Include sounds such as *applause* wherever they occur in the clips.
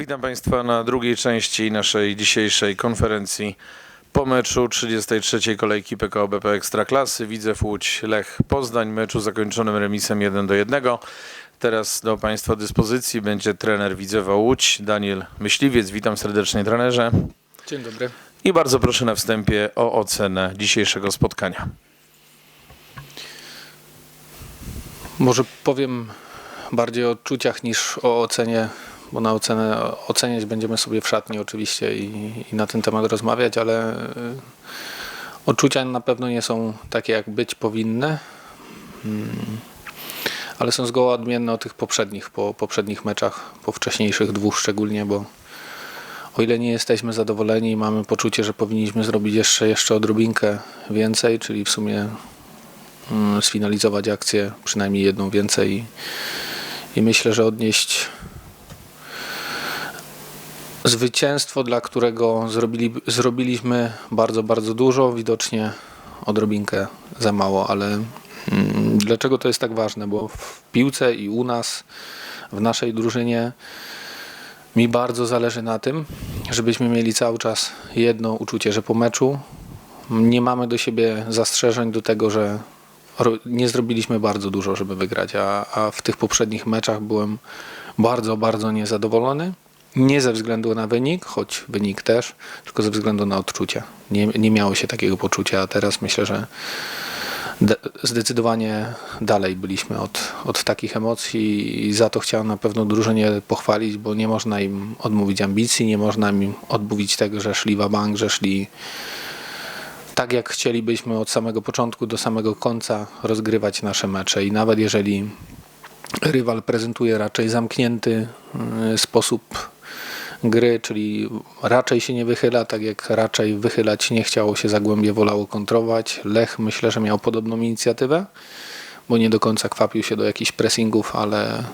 Witam Państwa na drugiej części naszej dzisiejszej konferencji po meczu 33. kolejki PKO BP Ekstraklasy. Widzew Łódź Lech Poznań, meczu zakończonym remisem 1 do 1. Teraz do Państwa dyspozycji będzie trener Widzewa Łódź, Daniel Myśliwiec. Witam serdecznie trenerze Dzień dobry. i bardzo proszę na wstępie o ocenę dzisiejszego spotkania. Może powiem bardziej o odczuciach niż o ocenie, bo na ocenę oceniać będziemy sobie w szatni oczywiście i, i na ten temat rozmawiać, ale y, odczucia na pewno nie są takie, jak być powinny. Mm, Ale są zgoła odmienne od tych poprzednich, po poprzednich meczach, po wcześniejszych dwóch szczególnie, bo o ile nie jesteśmy zadowoleni i mamy poczucie, że powinniśmy zrobić jeszcze, jeszcze odrobinkę więcej, czyli w sumie mm, sfinalizować akcję przynajmniej jedną więcej i, i myślę, że odnieść zwycięstwo, dla którego zrobili, zrobiliśmy bardzo, bardzo dużo, widocznie odrobinkę za mało, ale mm, dlaczego to jest tak ważne? Bo w piłce i u nas, w naszej drużynie mi bardzo zależy na tym, żebyśmy mieli cały czas jedno uczucie, że po meczu nie mamy do siebie zastrzeżeń do tego, że nie zrobiliśmy bardzo dużo, żeby wygrać, a, a w tych poprzednich meczach byłem bardzo, bardzo niezadowolony. Nie ze względu na wynik, choć wynik też, tylko ze względu na odczucia. Nie, nie miało się takiego poczucia, a teraz myślę, że de- zdecydowanie dalej byliśmy od, od takich emocji i za to chciałem na pewno drużynie pochwalić, bo nie można im odmówić ambicji, nie można im odmówić tego, że szli bank, że szli tak jak chcielibyśmy od samego początku do samego końca rozgrywać nasze mecze i nawet jeżeli rywal prezentuje raczej zamknięty y, sposób gry, czyli raczej się nie wychyla, tak jak raczej wychylać nie chciało się zagłębie, wolało kontrować. Lech myślę, że miał podobną inicjatywę, bo nie do końca kwapił się do jakichś pressingów, ale,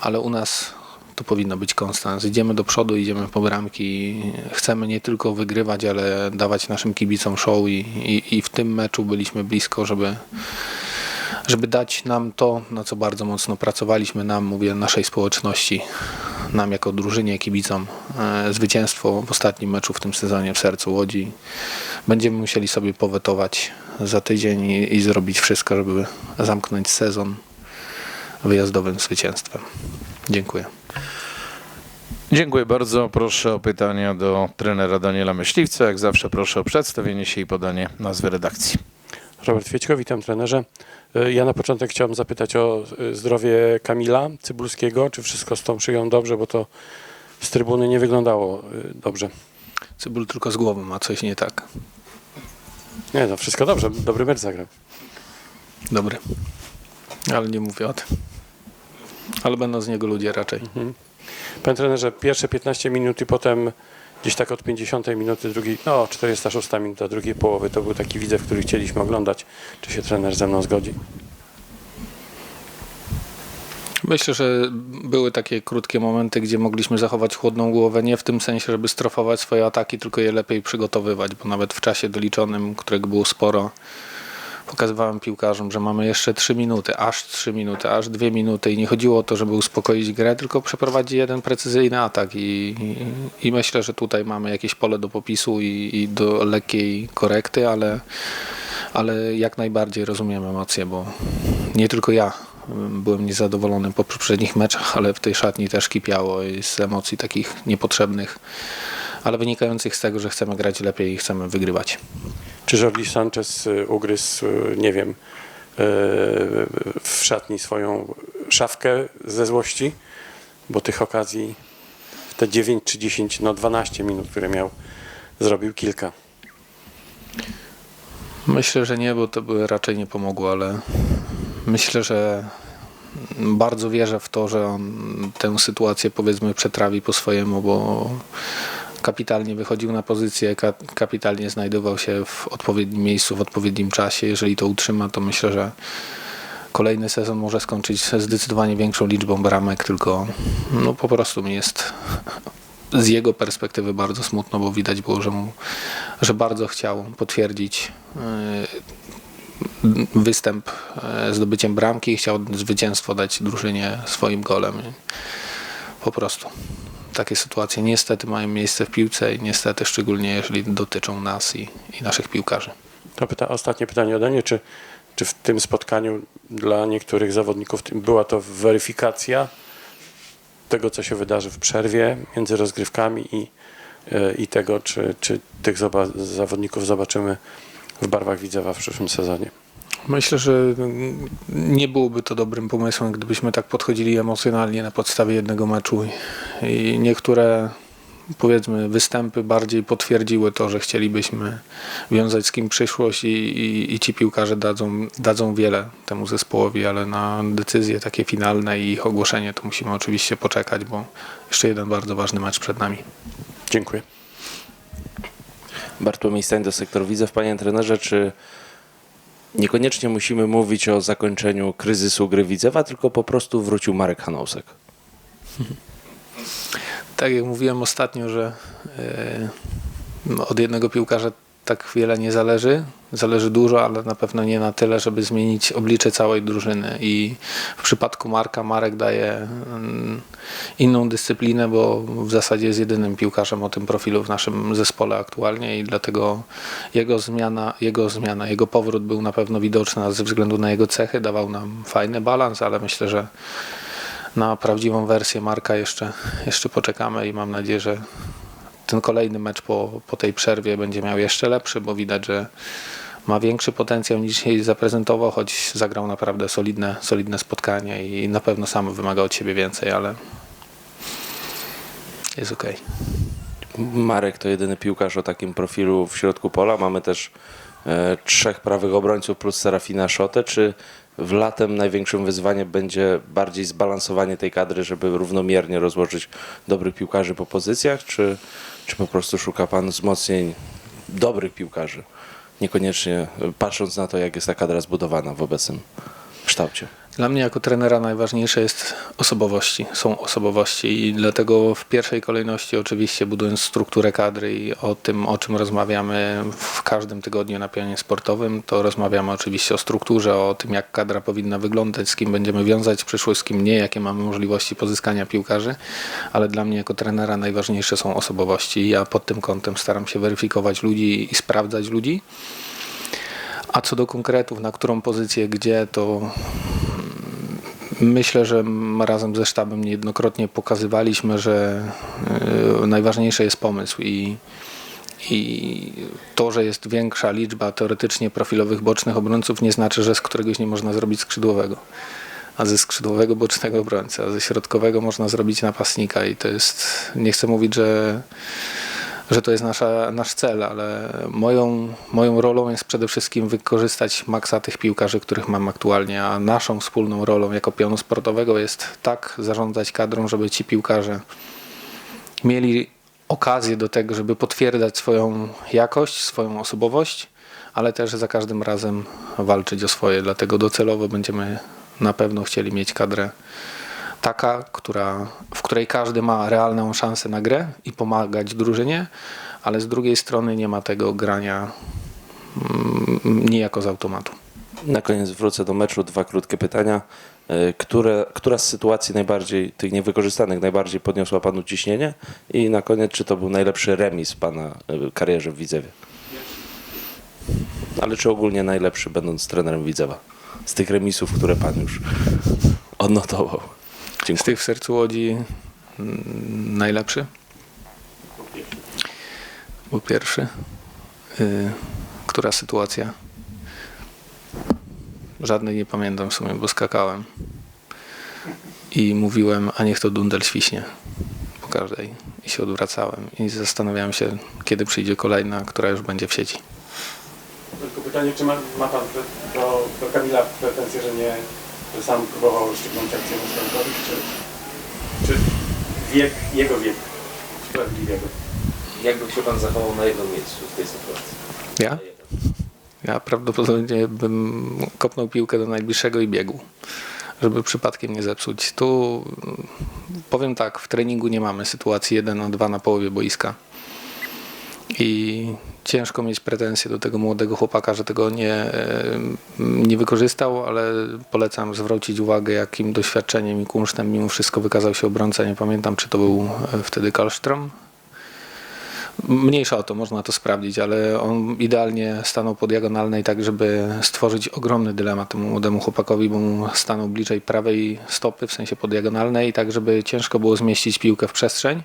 ale u nas to powinno być konstans. Idziemy do przodu, idziemy po bramki. Chcemy nie tylko wygrywać, ale dawać naszym kibicom show i, i, i w tym meczu byliśmy blisko, żeby, żeby dać nam to, na co bardzo mocno pracowaliśmy, nam, mówię, naszej społeczności, nam jako drużynie, kibicom, e, zwycięstwo w ostatnim meczu w tym sezonie w sercu Łodzi. Będziemy musieli sobie powetować za tydzień i, i zrobić wszystko, żeby zamknąć sezon wyjazdowym zwycięstwem. Dziękuję. Dziękuję bardzo. Proszę o pytania do trenera Daniela Myśliwca. Jak zawsze proszę o przedstawienie się i podanie nazwy redakcji. Robert Fiećko, witam trenerze. Y, Ja na początek chciałbym zapytać o y, zdrowie Kamila Cybulskiego. Czy wszystko z tą szyją dobrze, bo to z trybuny nie wyglądało y, dobrze. Cybul tylko z głowy ma coś nie tak. Nie, no wszystko dobrze, dobry mecz zagrał. Dobry. Ale nie mówię o tym. Ale będą z niego ludzie raczej. Panie trenerze, pierwsze 15 minut i potem gdzieś tak od 50 minuty drugiej, no 46 minuta drugiej połowy to był taki widzew, który chcieliśmy oglądać. Czy się trener ze mną zgodzi? Myślę, że były takie krótkie momenty, gdzie mogliśmy zachować chłodną głowę, nie w tym sensie, żeby strofować swoje ataki, tylko je lepiej przygotowywać, bo nawet w czasie doliczonym, którego było sporo, pokazywałem piłkarzom, że mamy jeszcze 3 minuty, aż 3 minuty, aż 2 minuty i nie chodziło o to, żeby uspokoić grę, tylko przeprowadzić jeden precyzyjny atak i, i, i myślę, że tutaj mamy jakieś pole do popisu i, i do lekkiej korekty, ale, ale jak najbardziej rozumiem emocje, bo nie tylko ja byłem niezadowolony po poprzednich meczach, ale w tej szatni też kipiało i z emocji takich niepotrzebnych, ale wynikających z tego, że chcemy grać lepiej i chcemy wygrywać. Czy Jordi Sanchez y, ugryzł, y, nie wiem, y, w szatni swoją szafkę ze złości? Bo tych okazji w te 9 czy 10, no 12 minut, które miał, zrobił kilka. Myślę, że nie, bo to by raczej nie pomogło, ale myślę, że bardzo wierzę w to, że on tę sytuację powiedzmy przetrawi po swojemu, bo kapitalnie wychodził na pozycję, ka- kapitalnie znajdował się w odpowiednim miejscu, w odpowiednim czasie. Jeżeli to utrzyma, to myślę, że kolejny sezon może skończyć zdecydowanie większą liczbą bramek, tylko no po prostu mi jest z jego perspektywy bardzo smutno, bo widać było, że, mu, że bardzo chciał potwierdzić yy, występ e, zdobyciem bramki i chciał zwycięstwo dać drużynie swoim golem. Po prostu. Takie sytuacje niestety mają miejsce w piłce i niestety szczególnie jeżeli dotyczą nas i, i naszych piłkarzy. To pyta, ostatnie pytanie ode mnie, czy, czy w tym spotkaniu dla niektórych zawodników była to weryfikacja tego, co się wydarzy w przerwie między rozgrywkami i, e, i tego, czy, czy tych zawodników zobaczymy w barwach Widzewa w przyszłym sezonie. Myślę, że nie byłoby to dobrym pomysłem, gdybyśmy tak podchodzili emocjonalnie na podstawie jednego meczu. I niektóre, powiedzmy, występy bardziej potwierdziły to, że chcielibyśmy wiązać z kim przyszłość i, i, i ci piłkarze dadzą, dadzą wiele temu zespołowi, ale na decyzje takie finalne i ich ogłoszenie to musimy oczywiście poczekać, bo jeszcze jeden bardzo ważny mecz przed nami. Dziękuję. Bartłomiej do sektor Widzew. Panie trenerze, czy niekoniecznie musimy mówić o zakończeniu kryzysu gry Widzewa, tylko po prostu wrócił Marek Hanausek? Tak jak mówiłem ostatnio, że e, od jednego piłkarza tak wiele nie zależy. Zależy dużo, ale na pewno nie na tyle, żeby zmienić oblicze całej drużyny. I w przypadku Marka, Marek daje mm, inną dyscyplinę, bo w zasadzie jest jedynym piłkarzem o tym profilu w naszym zespole aktualnie i dlatego jego zmiana, jego zmiana, jego powrót był na pewno widoczny ze względu na jego cechy, dawał nam fajny balans, ale myślę, że na prawdziwą wersję Marka jeszcze, jeszcze poczekamy i mam nadzieję, że ten kolejny mecz po, po tej przerwie będzie miał jeszcze lepszy, bo widać, że ma większy potencjał niż dzisiaj zaprezentował, choć zagrał naprawdę solidne, solidne spotkanie i na pewno sam wymaga od siebie więcej, ale jest okej. Marek to jedyny piłkarz o takim profilu w środku pola. Mamy też trzech prawych obrońców plus Serafina Szotę. Czy w latem największym wyzwaniem będzie bardziej zbalansowanie tej kadry, żeby równomiernie rozłożyć dobrych piłkarzy po pozycjach, czy, czy po prostu szuka Pan wzmocnień dobrych piłkarzy? Niekoniecznie e, patrząc na to, jak jest ta kadra zbudowana w obecnym kształcie. Dla mnie jako trenera najważniejsze jest osobowości, są osobowości i dlatego w pierwszej kolejności oczywiście budując strukturę kadry i o tym, o czym rozmawiamy w każdym tygodniu na pionie sportowym, to rozmawiamy oczywiście o strukturze, o tym jak kadra powinna wyglądać, z kim będziemy wiązać przyszłość, z kim nie, jakie mamy możliwości pozyskania piłkarzy, ale dla mnie jako trenera najważniejsze są osobowości ja pod tym kątem staram się weryfikować ludzi i sprawdzać ludzi. A co do konkretów, na którą pozycję, gdzie, to Myślę, że razem ze sztabem niejednokrotnie pokazywaliśmy, że y, najważniejszy jest pomysł i, i to, że jest większa liczba teoretycznie profilowych bocznych obrońców nie znaczy, że z któregoś nie można zrobić skrzydłowego. A ze skrzydłowego bocznego obrońca, a ze środkowego można zrobić napastnika i to jest, nie chcę mówić, że że to jest nasza, nasz cel, ale moją, moją rolą jest przede wszystkim wykorzystać maksa tych piłkarzy, których mam aktualnie, a naszą wspólną rolą jako pionu sportowego jest tak zarządzać kadrą, żeby ci piłkarze mieli okazję do tego, żeby potwierdzać swoją jakość, swoją osobowość, ale też za każdym razem walczyć o swoje. Dlatego docelowo będziemy na pewno chcieli mieć kadrę taka, która, w której każdy ma realną szansę na grę i pomagać drużynie, ale z drugiej strony nie ma tego grania mm, niejako z automatu. Na koniec wrócę do meczu. Dwa krótkie pytania. E, Które, która z sytuacji najbardziej, tych niewykorzystanych, najbardziej podniosła Panu ciśnienie? I na koniec, czy to był najlepszy remis w Pana e, karierze w Widzewie? Ale czy ogólnie najlepszy, będąc trenerem Widzewa? Z tych remisów, które Pan już *laughs* odnotował. Z Dziękuję. tych w sercu Łodzi mm, najlepszy? Był pierwszy. Y, która sytuacja? Żadnej nie pamiętam w sumie, bo skakałem. I mówiłem, a niech to dundel świśnie po każdej. I się odwracałem. I zastanawiałem się, kiedy przyjdzie kolejna, która już będzie w sieci. Tylko pytanie, czy ma, ma Pan do, do Kamila pretensje, że nie sam próbował ściągnąć akcję Świątkowi, czy, czy wiek, jego wiek sprawiedliwego? Jakby się Pan zachował na jego miejscu w tej sytuacji? Ja? Ja prawdopodobnie bym kopnął piłkę do najbliższego i biegł, żeby przypadkiem nie zepsuć. Tu mm, powiem tak, w treningu nie mamy sytuacji 1 na 2 na połowie boiska. I ciężko mieć pretensje do tego młodego chłopaka, że tego nie, nie wykorzystał, ale polecam zwrócić uwagę, jakim doświadczeniem i kunsztem mimo wszystko wykazał się obrońca. Nie pamiętam, czy to był e, wtedy Karlström. Mniejsza o to, można to sprawdzić, ale on idealnie stanął po diagonalnej tak, żeby stworzyć ogromny dylemat temu młodemu chłopakowi, bo mu stanął bliżej prawej stopy, w sensie po diagonalnej, tak żeby ciężko było zmieścić piłkę w przestrzeń.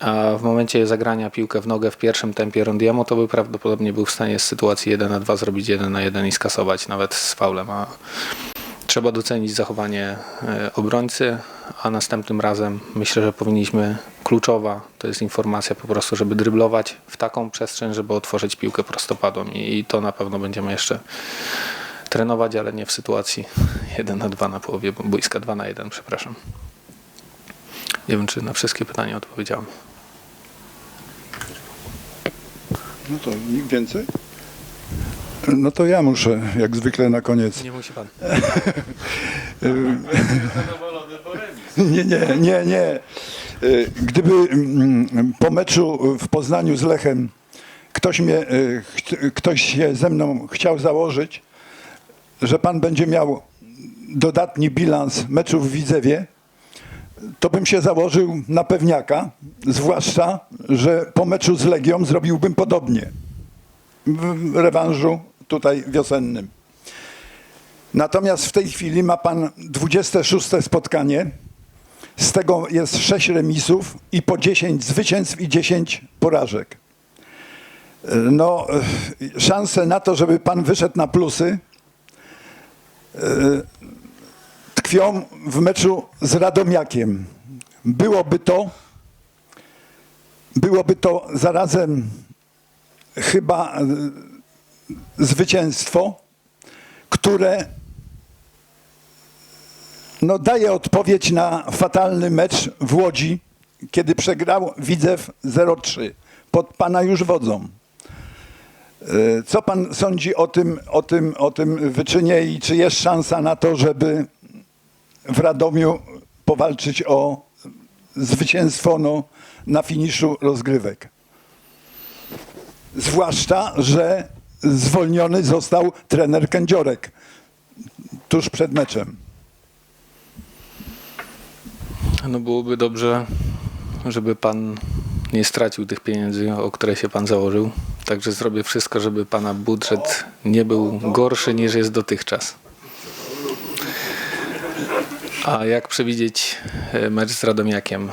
A w momencie zagrania piłkę w nogę w pierwszym tempie Rondiemo, to by prawdopodobnie był w stanie z sytuacji 1 na 2 zrobić 1 na 1 i skasować nawet z faulem. A trzeba docenić zachowanie e, obrońcy, a następnym razem myślę, że powinniśmy kluczowa to jest informacja po prostu, żeby dryblować w taką przestrzeń, żeby otworzyć piłkę prostopadłą i, i to na pewno będziemy jeszcze trenować, ale nie w sytuacji *laughs* 1 na 2 na połowie boiska 2 na 1, przepraszam. Nie wiem, czy na wszystkie pytania odpowiedziałem. No to nikt więcej? No to ja muszę, jak zwykle na koniec. Nie musi pan. *laughs* Nie, nie, nie, nie. Y, Gdyby mm, po meczu w Poznaniu z Lechem ktoś, mnie, ch- ktoś się ze mną chciał założyć, że pan będzie miał dodatni bilans meczów w Widzewie, to bym się założył na pewniaka, zwłaszcza, że po meczu z Legią zrobiłbym podobnie w rewanżu tutaj wiosennym. Natomiast w tej chwili ma pan 26 spotkanie. Z tego jest 6 remisów i po 10 zwycięstw i 10 porażek. No, szanse na to, żeby pan wyszedł na plusy, e, tkwią w meczu z Radomiakiem. Byłoby to, byłoby to zarazem chyba e, zwycięstwo, które no, daje odpowiedź na fatalny mecz w Łodzi, kiedy przegrał Widzew 0-3 pod pana już wodzą. E, Co pan sądzi o tym, o, tym, o tym wyczynie i czy jest szansa na to, żeby w Radomiu powalczyć o zwycięstwo no, na finiszu rozgrywek? Zwłaszcza, że zwolniony został trener Kędziorek tuż przed meczem. No byłoby dobrze, żeby pan nie stracił tych pieniędzy, o które się pan założył. Także zrobię wszystko, żeby pana budżet nie był gorszy niż jest dotychczas. A jak przewidzieć e, mecz z Radomiakiem?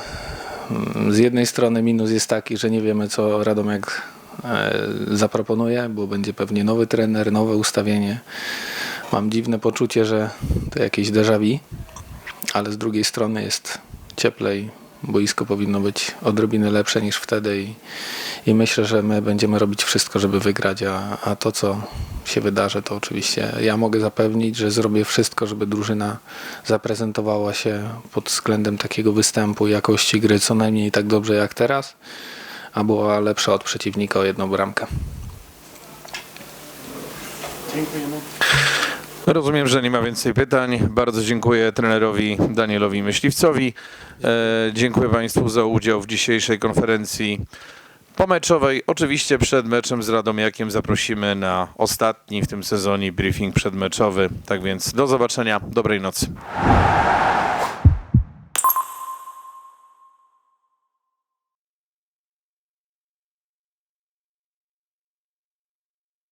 Mm, Z jednej strony minus jest taki, że nie wiemy, co Radomiak e, zaproponuje, bo będzie pewnie nowy trener, nowe ustawienie. Mam dziwne poczucie, że to jakieś déjà vu ale z drugiej strony jest cieplej. Boisko powinno być odrobinę lepsze niż wtedy i, i myślę, że my będziemy robić wszystko, żeby wygrać, a, a to, co się wydarzy, to oczywiście ja mogę zapewnić, że zrobię wszystko, żeby drużyna zaprezentowała się pod względem takiego występu, jakości gry co najmniej tak dobrze jak teraz, a była lepsza od przeciwnika o jedną bramkę. Rozumiem, że nie ma więcej pytań. Bardzo dziękuję trenerowi Danielowi Myśliwcowi. E, dziękuję Państwu za udział w dzisiejszej konferencji pomeczowej. Oczywiście przed meczem z Radomiakiem zaprosimy na ostatni w tym sezonie briefing przedmeczowy. Tak więc do zobaczenia. Dobrej nocy.